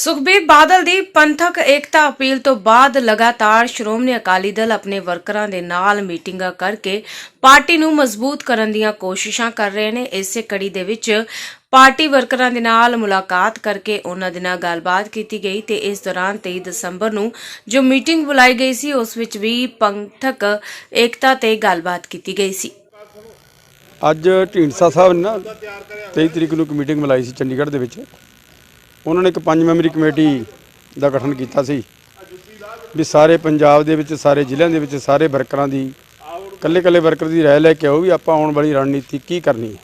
ਸੁਖਬੀਰ ਬਾਦਲ ਦੀ ਪੰਥਕ ਏਕਤਾ ਅਪੀਲ ਤੋਂ ਬਾਅਦ ਲਗਾਤਾਰ ਸ਼੍ਰੋਮਣੀ ਅਕਾਲੀ ਦਲ ਆਪਣੇ ਵਰਕਰਾਂ ਦੇ ਨਾਲ ਮੀਟਿੰਗਾਂ ਕਰਕੇ ਪਾਰਟੀ ਨੂੰ ਮਜ਼ਬੂਤ ਕਰਨ ਦੀਆਂ ਕੋਸ਼ਿਸ਼ਾਂ ਕਰ ਰਹੇ ਨੇ। ਇਸੇ ਕੜੀ ਦੇ ਵਿੱਚ ਪਾਰਟੀ ਵਰਕਰਾਂ ਦੇ ਨਾਲ ਮੁਲਾਕਾਤ ਕਰਕੇ ਉਹਨਾਂ ਦੇ ਨਾਲ ਗੱਲਬਾਤ ਕੀਤੀ ਗਈ ਤੇ ਇਸ ਦੌਰਾਨ 23 ਦਸੰਬਰ ਨੂੰ ਜੋ ਮੀਟਿੰਗ ਬੁਲਾਈ ਗਈ ਸੀ, ਉਸ ਵਿੱਚ ਵੀ ਪੰਥਕ ਏਕਤਾ ਤੇ ਗੱਲਬਾਤ ਕੀਤੀ ਗਈ ਸੀ। ਅੱਜ ਢੀਂਡਸਾ ਸਾਹਿਬ ਨੇ ਨਾ 23 ਤਰੀਕ ਨੂੰ ਇੱਕ ਮੀਟਿੰਗ ਬੁਲਾਈ ਸੀ ਚੰਡੀਗੜ੍ਹ ਦੇ ਵਿੱਚ। ਉਹਨਾਂ ਨੇ ਇੱਕ ਪੰਜ ਮੈਂਬਰੀ ਕਮੇਟੀ ਦਾ ਗਠਨ ਕੀਤਾ ਸੀ ਵੀ ਸਾਰੇ ਪੰਜਾਬ ਦੇ ਵਿੱਚ, ਸਾਰੇ ਜ਼ਿਲ੍ਹਿਆਂ ਦੇ ਵਿੱਚ, ਸਾਰੇ ਵਰਕਰਾਂ ਦੀ ਕੱਲੇ ਕੱਲੇ ਵਰਕਰ ਦੀ ਰਾਏ ਲੈ ਕੇ ਆਓ ਵੀ ਆਪਾਂ ਆਉਣ ਵਾਲੀ ਰਣਨੀਤੀ ਕੀ ਕਰਨੀ ਹੈ।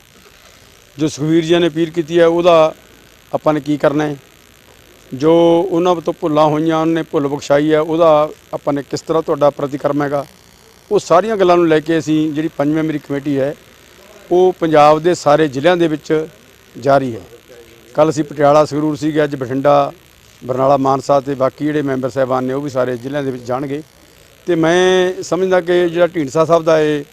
ਜੋ ਸੁਖਵੀਰ ਜੀ ਨੇ ਅਪੀਲ ਕੀਤੀ ਹੈ, ਉਹਦਾ ਆਪਾਂ ਨੇ ਕੀ ਕਰਨਾ ਹੈ? ਜੋ ਉਹਨਾਂ ਤੋਂ ਭੁੱਲਾਂ ਹੋਈਆਂ, ਉਹਨੇ ਭੁੱਲ ਬਖਸ਼ਾਈ ਹੈ, ਉਹਦਾ ਆਪਾਂ ਨੇ ਕਿਸ ਤਰ੍ਹਾਂ ਤੁਹਾਡਾ ਪ੍ਰਤੀਕਰਮ ਹੈਗਾ? ਉਹ ਸਾਰੀਆਂ ਗੱਲਾਂ ਨੂੰ ਲੈ ਕੇ ਅਸੀਂ ਜਿਹੜੀ ਪੰਜ ਮੈਂਬਰੀ ਕਮੇਟੀ ਹੈ, ਉਹ ਪੰਜਾਬ ਦੇ ਸਾਰੇ ਜ਼ਿਲ੍ਹਿਆਂ ਦੇ ਵਿੱਚ ਜਾਰੀ ਹੈ। ਕੱਲ ਅਸੀਂ ਪਟਿਆਲਾ ਸੰਗਰੂਰ ਸੀਗੇ, ਅੱਜ ਬਠਿੰਡਾ, ਬਰਨਾਲਾ, ਮਾਨਸਾ ਤੇ ਬਾਕੀ ਜਿਹੜੇ ਮੈਂਬਰ ਸਾਹਿਬਾਨ ਨੇ ਉਹ ਵੀ ਸਾਰੇ ਜ਼ਿਲ੍ਹਿਆਂ ਦੇ ਵਿੱਚ ਜਾਣਗੇ। ਤੇ ਮੈਂ ਸਮਝਦਾ ਕਿ ਜਿਹੜਾ ਢੀਂਡਸਾ ਸਾਹਿਬ ਦਾ ਇਹ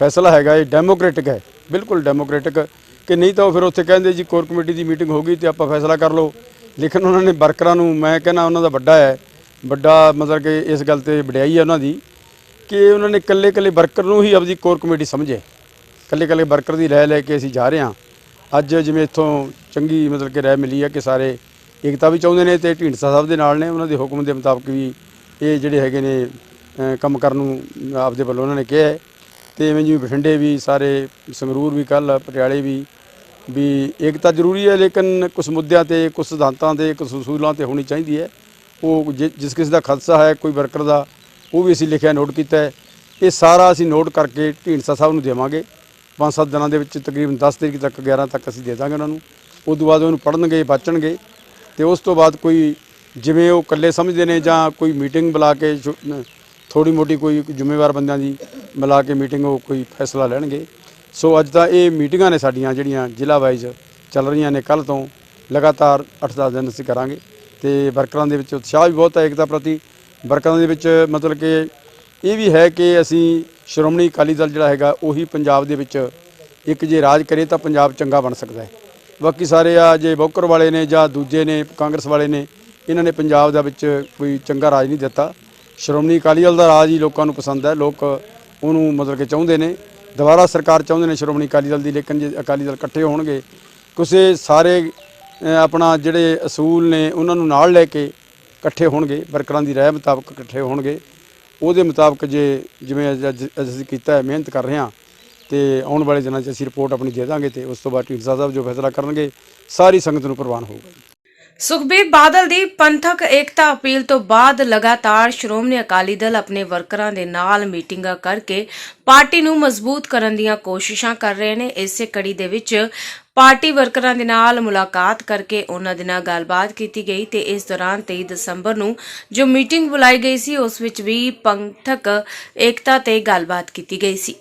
ਫੈਸਲਾ ਹੈਗਾ, ਇਹ ਡੈਮੋਕ੍ਰੈਟਿਕ ਹੈ, ਬਿਲਕੁਲ ਡੈਮੋਕ੍ਰੈਟਿਕ। ਕਿ ਨਹੀਂ ਤਾਂ ਉਹ ਫਿਰ ਉੱਥੇ ਕਹਿੰਦੇ ਜੀ ਕੋਰ ਕਮੇਟੀ ਦੀ ਮੀਟਿੰਗ ਹੋ ਗਈ ਤੇ ਆਪਾਂ ਫੈਸਲਾ ਕਰ ਲਓ। ਲੇਕਿਨ ਉਹਨਾਂ ਨੇ ਵਰਕਰਾਂ ਨੂੰ, ਮੈਂ ਕਹਿੰਦਾ ਉਹਨਾਂ ਦਾ ਵੱਡਾ ਹੈ, ਵੱਡਾ ਮਤਲਬ ਕਿ ਇਸ ਗੱਲ ਤੇ ਵਡਿਆਈ ਹੈ ਉਹਨਾਂ ਦੀ, ਕਿ ਉਹਨਾਂ ਨੇ ਇਕੱਲੇ ਇਕੱਲੇ ਵਰਕਰ ਨੂੰ ਹੀ ਆਪਦੀ ਕੋਰ ਕਮੇਟੀ ਸਮਝੇ ਇਕੱਲੇ ਇਕੱਲੇ ਵਰਕਰ ਦੀ ਰਾਏ ਲੈ ਕੇ ਅਸੀਂ ਜਾ ਰਹੇ ਹਾਂ। ਅੱਜ ਜਿਵੇਂ ਇੱਥੋਂ ਚੰਗੀ ਮਤਲਬ ਕਿ ਰਾਏ ਮਿਲੀ ਹੈ ਕਿ ਸਾਰੇ ਏਕਤਾ ਵੀ ਚਾਹੁੰਦੇ ਨੇ ਤੇ ਢੀਂਡਸਾ ਸਾਹਿਬ ਦੇ ਨਾਲ ਨੇ, ਉਹਨਾਂ ਦੇ ਹੁਕਮ ਦੇ ਮੁਤਾਬਕ ਵੀ ਇਹ ਜਿਹੜੇ ਹੈਗੇ ਨੇ ਕੰਮ ਕਰਨ ਨੂੰ ਆਪਦੇ ਵੱਲੋਂ ਉਹਨਾਂ ਨੇ ਕਿਹਾ ਹੈ। ਤੇ ਇਵੇਂ ਜਿਵੇਂ ਬਠਿੰਡੇ ਵੀ ਸਾਰੇ, ਸੰਗਰੂਰ ਵੀ ਕੱਲ ਪਟਿਆਲੇ ਵੀ ਵੀ ਏਕਤਾ ਜ਼ਰੂਰੀ ਹੈ, ਲੇਕਿਨ ਕੁਝ ਮੁੱਦਿਆਂ ਤੇ ਕੁਝ ਸਿਧਾਂਤਾਂ ਤੇ ਕੁਝ ਉਸੂਲਾਂ ਤੇ ਹੋਣੀ ਚਾਹੀਦੀ ਹੈ। ਉਹ ਜਿ- ਜਿਸ ਕਿਸ ਦਾ ਖਦਸ਼ਾ ਹੈ, ਕੋਈ ਵਰਕਰ ਦਾ, ਉਹ ਵੀ ਅਸੀਂ ਲਿਖਿਆ, ਨੋਟ ਕੀਤਾ ਹੈ। ਇਹ ਸਾਰਾ ਅਸੀਂ ਨੋਟ ਕਰਕੇ ਢੀਂਡਸਾ ਸਾਹਿਬ ਨੂੰ ਦੇਵਾਂਗੇ। ਪੰਜ ਸੱਤ ਦਿਨਾਂ ਦੇ ਵਿੱਚ ਤਕਰੀਬਨ 10 ਤਰੀਕ ਤੱਕ 11 ਤੱਕ ਅਸੀਂ ਦੇ ਦਾਂਗੇ ਉਹਨਾਂ ਨੂੰ। ਉਸ ਤੋਂ ਬਾਅਦ ਉਹਨੂੰ ਪੜ੍ਹਨਗੇ, ਬਚਣਗੇ। ਤੇ ਉਸ ਤੋਂ ਬਾਅਦ ਕੋਈ ਜਿਵੇਂ ਉਹ ਇਕੱਲੇ ਸਮਝਦੇ ਨੇ ਜਾਂ ਕੋਈ ਮੀਟਿੰਗ ਬੁਲਾ ਕੇ ਥੋੜੀ ਮੋਟੀ ਕੋਈ ਜ਼ਿੰਮੇਵਾਰ ਬੰਦਿਆਂ ਦੀ ਮਿਲਾ ਕੇ ਮੀਟਿੰਗ ਉਹ ਕੋਈ ਫੈਸਲਾ ਲੈਣਗੇ। ਸੋ ਅੱਜ ਤਾਂ ਇਹ ਮੀਟਿੰਗਾਂ ਨੇ ਸਾਡੀਆਂ ਜਿਹੜੀਆਂ ਜ਼ਿਲ੍ਹਾ ਵਾਈਜ਼ ਚੱਲ ਰਹੀਆਂ ਨੇ ਕੱਲ ਤੋਂ, ਲਗਾਤਾਰ 8-10 ਦਿਨ ਅਸੀਂ ਕਰਾਂਗੇ। ਤੇ ਵਰਕਰਾਂ ਦੇ ਵਿੱਚ ਉਤਸ਼ਾਹ ਵੀ ਬਹੁਤ ਹੈ ਏਕਤਾ ਪ੍ਰਤੀ। ਵਰਕਰਾਂ ਦੇ ਵਿੱਚ ਮਤਲਬ ਕਿ ਇਹ ਵੀ ਹੈ ਕਿ ਅਸੀਂ ਸ਼੍ਰੋਮਣੀ ਅਕਾਲੀ ਦਲ ਜਿਹੜਾ ਹੈਗਾ, ਉਹੀ ਪੰਜਾਬ ਦੇ ਵਿੱਚ ਇੱਕ ਜੇ ਰਾਜ ਕਰੇ ਤਾਂ ਪੰਜਾਬ ਚੰਗਾ ਬਣ ਸਕਦਾ ਹੈ। ਬਾਕੀ ਸਾਰੇ ਆ ਜੇ ਬੌਕਰ ਵਾਲੇ ਨੇ ਜਾਂ ਦੂਜੇ ਨੇ, ਕਾਂਗਰਸ ਵਾਲੇ ਨੇ, ਇਹਨਾਂ ਨੇ ਪੰਜਾਬ ਦਾ ਵਿੱਚ ਕੋਈ ਚੰਗਾ ਰਾਜ ਨਹੀਂ ਦਿੱਤਾ। ਸ਼੍ਰੋਮਣੀ ਅਕਾਲੀ ਦਲ ਦਾ ਰਾਜ ਹੀ ਲੋਕਾਂ ਨੂੰ ਪਸੰਦ ਹੈ, ਲੋਕ ਉਹਨੂੰ ਮਤਲਬ ਕਿ ਚਾਹੁੰਦੇ ਨੇ। ਦੁਬਾਰਾ ਸਰਕਾਰ ਚਾਹੁੰਦੇ ਨੇ ਸ਼੍ਰੋਮਣੀ ਅਕਾਲੀ ਦਲ ਦੀ, ਲੇਕਿਨ ਜੇ ਅਕਾਲੀ ਦਲ ਇਕੱਠੇ ਹੋਣਗੇ ਕਿਸੇ ਸਾਰੇ ਆਪਣਾ ਜਿਹੜੇ ਅਸੂਲ ਨੇ, ਉਹਨਾਂ ਨੂੰ ਨਾਲ ਲੈ ਕੇ ਇਕੱਠੇ ਹੋਣਗੇ, ਵਰਕਰਾਂ ਦੀ ਰਾਏ ਮੁਤਾਬਕ ਇਕੱਠੇ ਹੋਣਗੇ। ਉਹਦੇ ਮੁਤਾਬਕ ਜੇ ਜਿਵੇਂ ਅੱਜ ਅੱਜ ਅਸੀਂ ਕੀਤਾ ਹੈ, ਮਿਹਨਤ ਕਰ ਰਹੇ ਹਾਂ ਤੇ ਆਉਣ ਵਾਲੇ ਦਿਨਾਂ 'ਚ ਅਸੀਂ ਰਿਪੋਰਟ ਆਪਣੀ ਦੇ ਦਾਂਗੇ ਤੇ ਉਸ ਤੋਂ ਬਾਅਦ ਢੀਂਡਸਾ ਸਾਹਿਬ ਜੋ ਫੈਸਲਾ ਕਰਨਗੇ, ਸਾਰੀ ਸੰਗਤ ਨੂੰ ਪ੍ਰਵਾਨ ਹੋਊਗਾ ਸੁਖਬੀਰ ਬਾਦਲ ਦੀ ਪੰਥਕ ਏਕਤਾ ਅਪੀਲ ਤੋਂ ਬਾਅਦ ਲਗਾਤਾਰ ਸ਼੍ਰੋਮਣੀ ਅਕਾਲੀ ਦਲ ਆਪਣੇ ਵਰਕਰਾਂ ਦੇ ਨਾਲ ਮੀਟਿੰਗਾਂ ਕਰਕੇ ਪਾਰਟੀ ਨੂੰ ਮਜ਼ਬੂਤ ਕਰਨ ਦੀਆਂ ਕੋਸ਼ਿਸ਼ਾਂ ਕਰ ਰਹੇ ਨੇ। ਇਸੇ ਕੜੀ ਦੇ ਵਿੱਚ ਪਾਰਟੀ ਵਰਕਰਾਂ ਦੇ ਨਾਲ ਮੁਲਾਕਾਤ ਕਰਕੇ ਉਹਨਾਂ ਦੇ ਨਾਲ ਗੱਲਬਾਤ ਕੀਤੀ ਗਈ ਤੇ ਇਸ ਦੌਰਾਨ 23 ਦਸੰਬਰ ਨੂੰ ਜੋ ਮੀਟਿੰਗ ਬੁਲਾਈ ਗਈ ਸੀ, ਉਸ ਵਿੱਚ ਵੀ ਪੰਥਕ ਏਕਤਾ ਤੇ ਗੱਲਬਾਤ ਕੀਤੀ ਗਈ ਸੀ।